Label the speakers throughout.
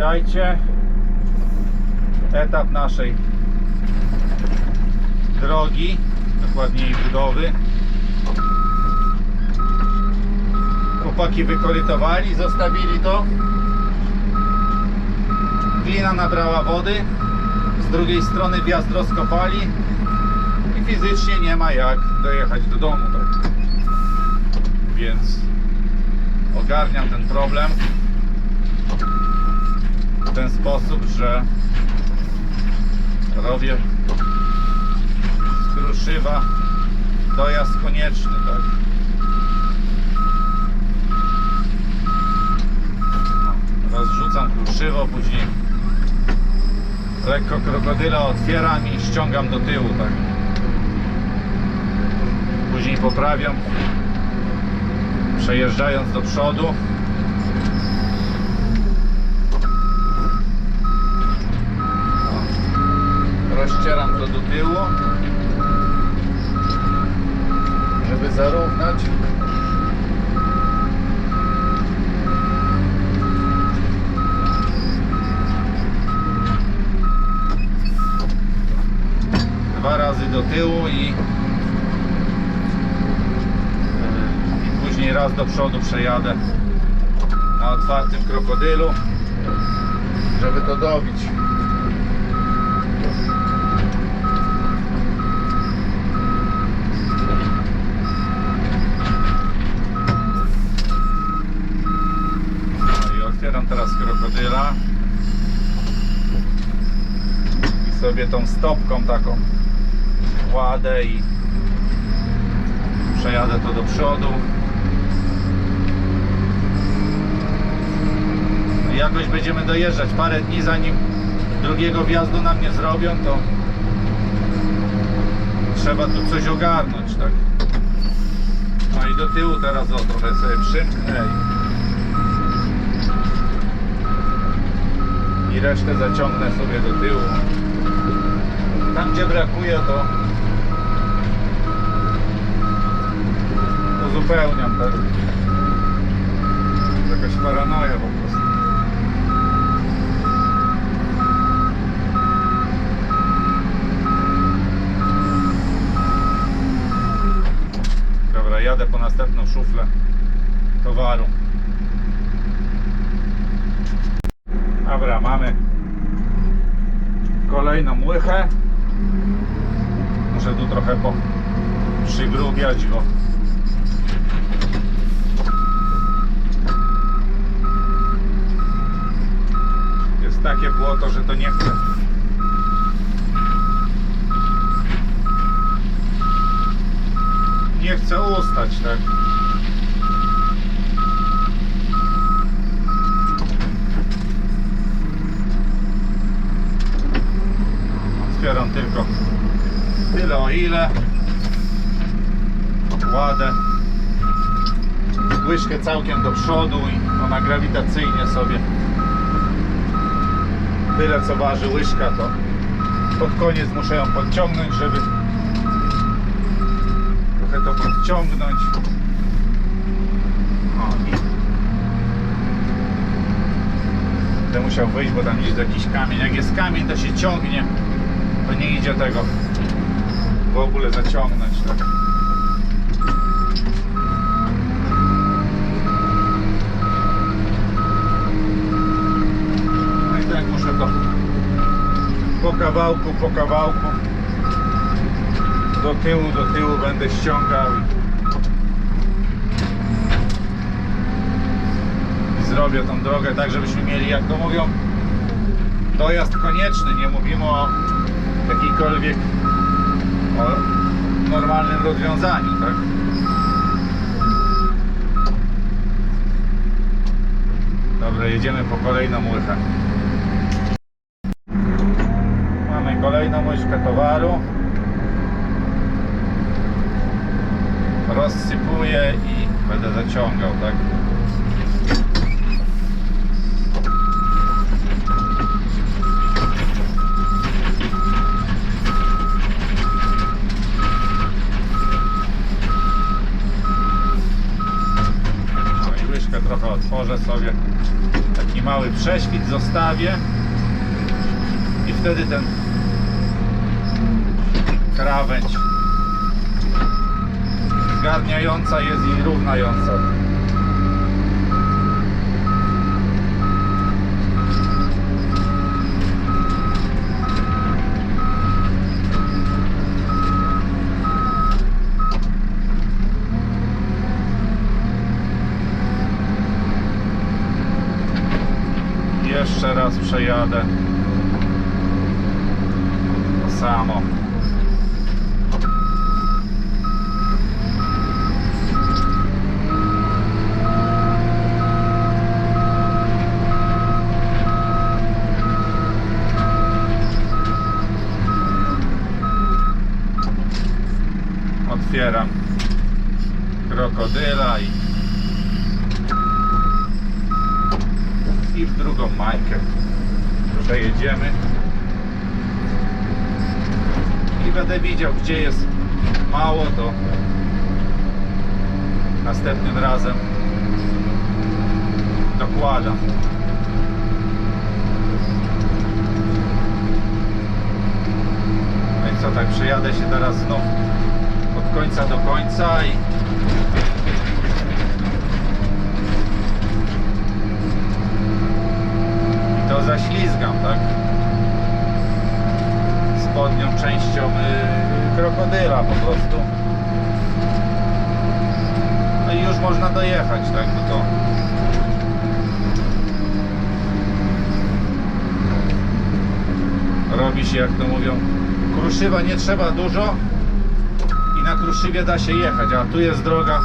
Speaker 1: Witajcie. Etap naszej drogi, dokładniej budowy. Chłopaki wykorytowali, zostawili to. Glina nabrała wody. Z drugiej strony wjazd rozkopali i fizycznie nie ma jak dojechać do domu. Tak. Więc ogarniam ten problem w ten sposób, że robię z Kruszywa dojazd konieczny, tak? No, Rozrzucam kruszywo, później lekko krokodyla otwieram i ściągam do tyłu, tak? Później poprawiam, przejeżdżając do przodu. Rozcieram to do tyłu żeby zarównać. Dwa razy do tyłu i i później raz do przodu przejadę na otwartym krokodylu żeby to dobić No i otwieram teraz i sobie tą stopką taką kładę i przejadę to do przodu. No jakoś będziemy dojeżdżać parę dni zanim drugiego wjazdu nam nie zrobią, to trzeba tu coś ogarnąć, tak? No i do tyłu teraz o trochę sobie przymknę i, resztę zaciągnę sobie do tyłu. Tam gdzie brakuje to uzupełniam, tak? Jakaś paranoja po prostu. Dobra, jadę po następną szuflę towaru. Dobra, mamy kolejną łychę. Muszę tu trochę po przygrubiać go. Jest takie błoto, że to nie chce. Nie chce ustać, tak? Otwieram tylko tyle o ile kładę łyżkę całkiem do przodu i ona grawitacyjnie sobie tyle co waży łyżka to pod koniec muszę ją podciągnąć żeby trochę to podciągnąć. O, i będę musiał wyjść bo tam gdzieś jakiś kamień. Jak jest kamień to się ciągnie. To nie idzie tego w ogóle zaciągnąć tak no i tak muszę to po kawałku, po kawałku do tyłu, do tyłu będę ściągał i zrobię tą drogę tak, żebyśmy mieli, jak to mówią, dojazd konieczny. Nie mówimy o jakikolwiek o normalnym rozwiązaniu, tak? Dobra, jedziemy po kolejną łychę. Mamy kolejną łyżkę towaru. Rozsypuję i będę zaciągał, tak? No łyżkę trochę otworzę sobie. Taki mały prześwit zostawię i wtedy ten krawędź zgarniająca jest i równająca. Jeszcze raz przejadę. To samo. Otwieram krokodyla i i w drugą majkę. Przejedziemy. I będę widział gdzie jest mało to następnym razem dokładam. No i co tak przejadę się teraz znów od końca do końca i to zaślizgam, tak? Spodnią częścią y, krokodyla po prostu. No i już można dojechać, tak? No to robi się, jak to mówią, kruszywa nie trzeba dużo kruszywie da się jechać, a tu jest droga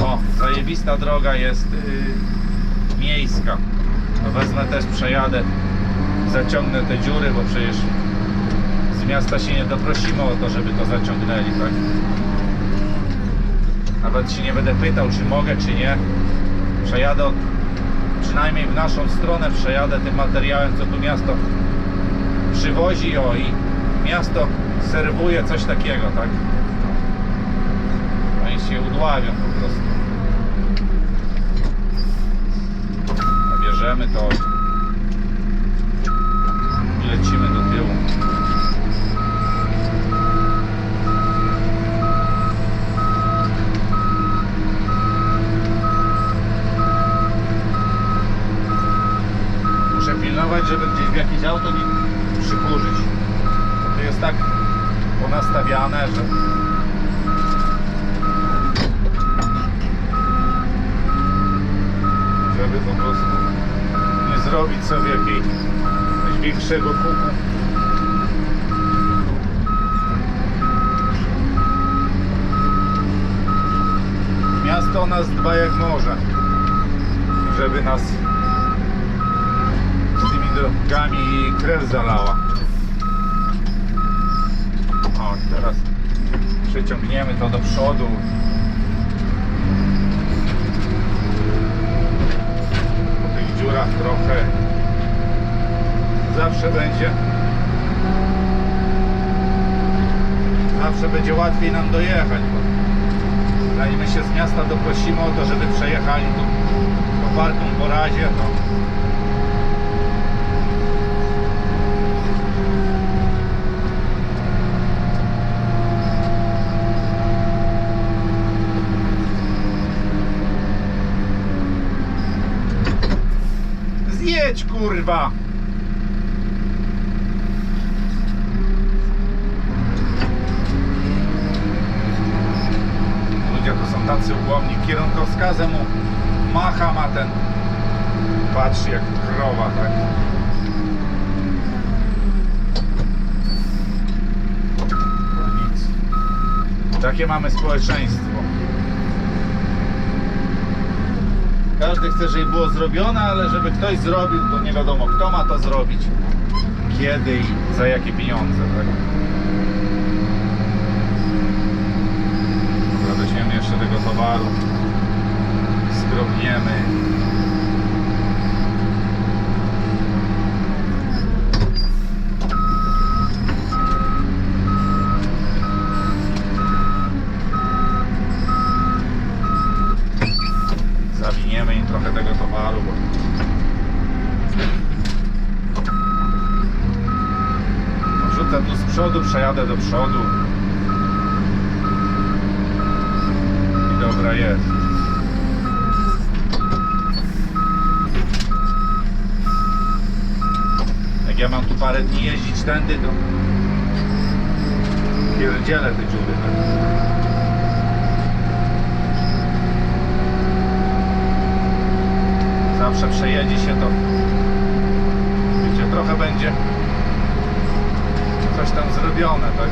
Speaker 1: o, zajebista droga jest yy, miejska. No wezmę też, przejadę, zaciągnę te dziury, bo przecież z miasta się nie doprosimy o to, żeby to zaciągnęli, tak? Nawet się nie będę pytał, czy mogę, czy nie. Przejadę, przynajmniej w naszą stronę przejadę tym materiałem, co tu miasto przywozi, o i miasto serwuje coś takiego, tak? Się udławią po prostu. Bierzemy to i lecimy do tyłu. Muszę pilnować, żeby gdzieś w jakieś auto nie przykurzyć. Bo to jest tak ponastawiane, że żeby po prostu nie zrobić sobie jakiegoś większego kuku. Miasto o nas dba jak może, żeby nas z drogami krew zalała. O, teraz przeciągniemy to do przodu. po tych dziurach trochę zawsze będzie zawsze będzie łatwiej nam dojechać bo zanim my się z miasta doprosimy o to, żeby przejechali tu po razie to kurwa! Ludzie to są tacy ułomni. Kierunkowskazem mu macha ma ten. Patrzy jak krowa, tak? Takie mamy społeczeństwo. Każdy chce, żeby było zrobione, ale żeby ktoś zrobił, to nie wiadomo kto ma to zrobić, kiedy i za jakie pieniądze, tak? Dobra, jeszcze tego towaru, skrobniemy. albo. Rzucę tu z przodu, przejadę do przodu. I dobra jest. Jak ja mam tu parę dni jeździć tędy, to pierdzielę te dziury. Zawsze przejedzie się to. Wiecie, trochę będzie coś tam zrobione, tak?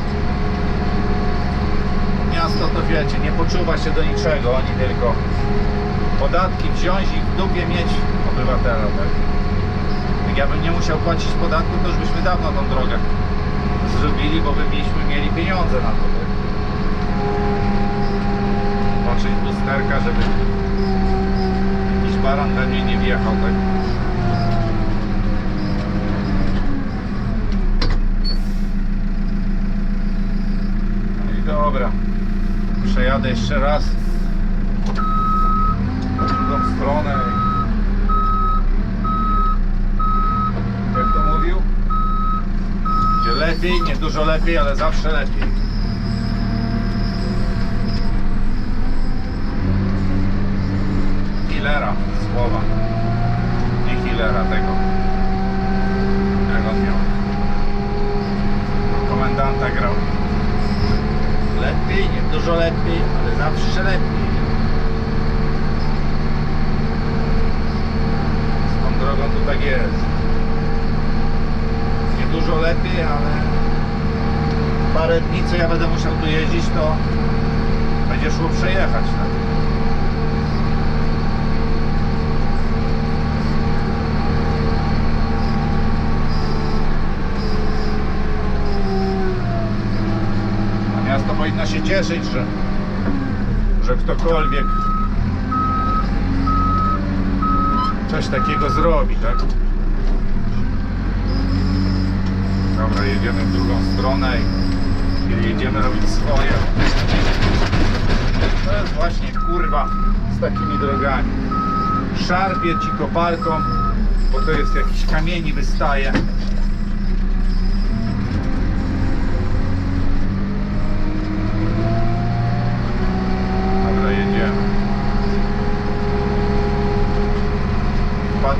Speaker 1: Miasto to wiecie, nie poczuwa się do niczego, oni tylko podatki wziąć i w dupie mieć obywatela, tak? Jak ja bym nie musiał płacić podatku, to już byśmy dawno tą drogę zrobili, bo by mieli pieniądze na to, tak? Włączyć lusterka, żeby baran we mnie nie wjechał, tak? No i dobra. Przejadę jeszcze raz drugą stronę. Jak to mówił? Gdzie lepiej, nie dużo lepiej, ale zawsze lepiej. Hillera słowa. Nie Hillera tego. Jak on miał? Komendanta grał. Lepiej, nie dużo lepiej, ale zawsze lepiej. Z tą drogą tu tak jest. Nie dużo lepiej, ale parę dni co ja będę musiał tu jeździć, to będzie szło przejechać. Tak? Miasto powinno się cieszyć, że, że ktokolwiek coś takiego zrobi, tak? Dobra, jedziemy w drugą stronę i jedziemy robić swoje. To jest właśnie kurwa z takimi drogami. Szarpie ci kopalką, bo to jest jakiś kamieni wystaje. Dobra, jedziemy.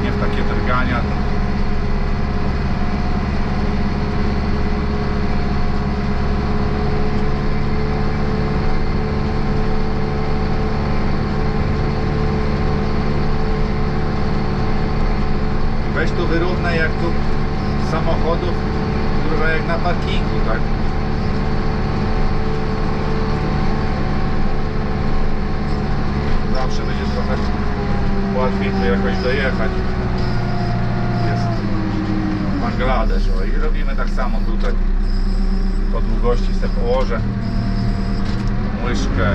Speaker 1: Wpadnie w takie drgania. Weź tu wyrównaj jak tu samochodów, kurwa jak na parkingu, tak? Zawsze będzie trochę łatwiej tu jakoś dojechać. Jest Bangladesz, o i robimy tak samo tutaj. Po długości sobie położę łyżkę.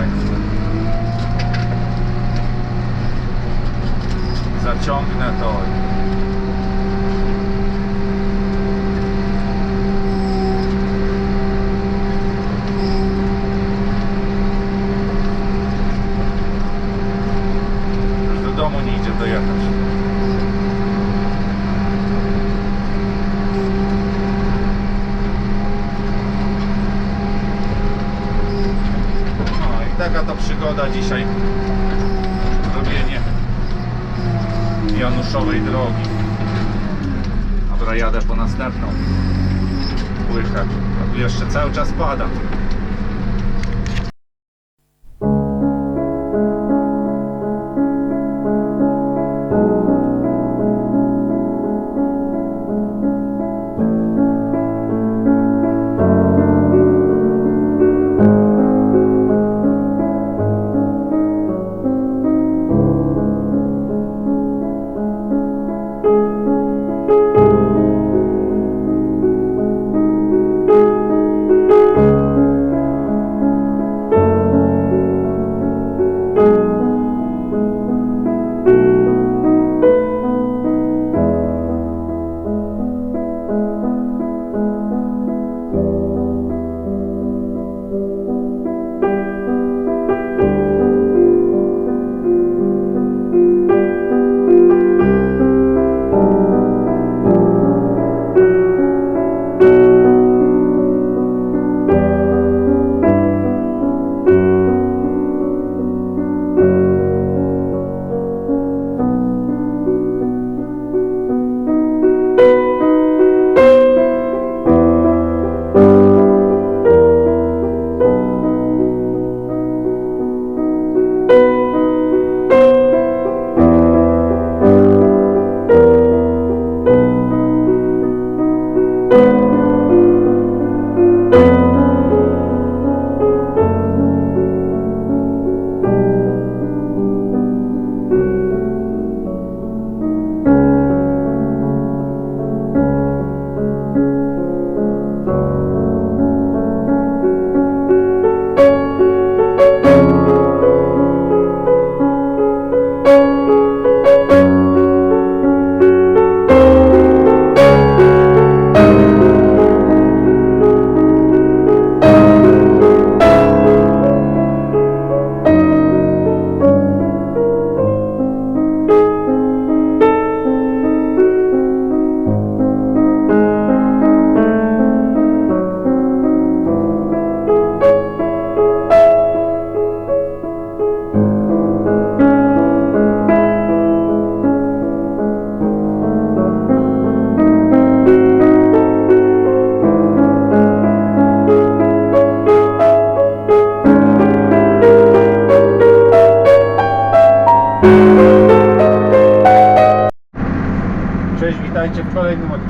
Speaker 1: Zaciągnę to. Cały czas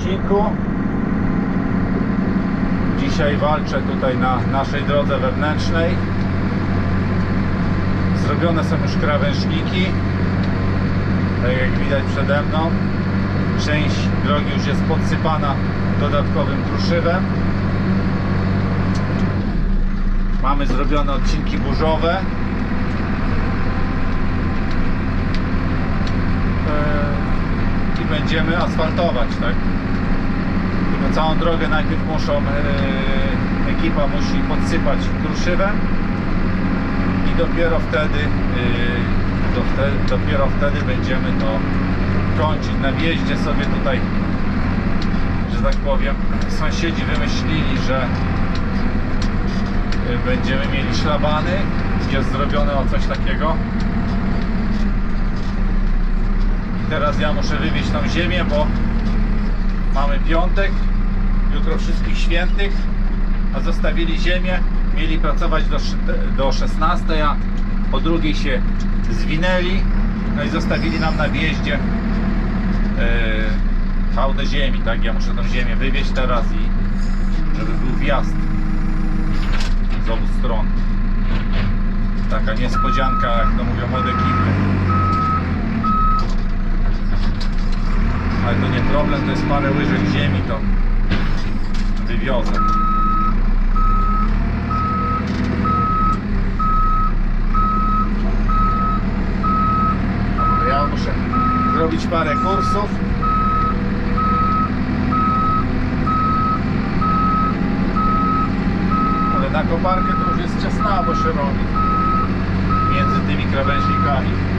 Speaker 1: odcinku. Dzisiaj walczę tutaj na naszej drodze wewnętrznej. Zrobione są już krawężniki. Tak jak widać przede mną. Część drogi już jest podsypana dodatkowym kruszywem. Mamy zrobione odcinki burzowe. Eee, I będziemy asfaltować, tak? Tylko całą drogę najpierw muszą, eee, ekipa musi podsypać kruszywem i dopiero wtedy, wtedy dopiero wtedy będziemy to kończyć. Na wjeździe sobie tutaj, że tak powiem, sąsiedzi wymyślili, że y, będziemy mieli szlabany, jest zrobione o coś takiego. Teraz ja muszę wywieźć tą ziemię, bo mamy piątek, jutro wszystkich świętych, a zostawili ziemię, mieli pracować do, do 16, a o drugiej się zwinęli, no i zostawili nam na wjeździe yy, hałdę ziemi, tak? Ja muszę tą ziemię wywieźć teraz i żeby był wjazd z obu stron. Taka niespodzianka, jak to mówią młode ekipy. Ale to nie problem, to jest parę łyżek ziemi, to wywiozę. Dobra, Ja muszę zrobić parę kursów. Ale na koparkę to już jest ciasnawo się robi między tymi krawężnikami.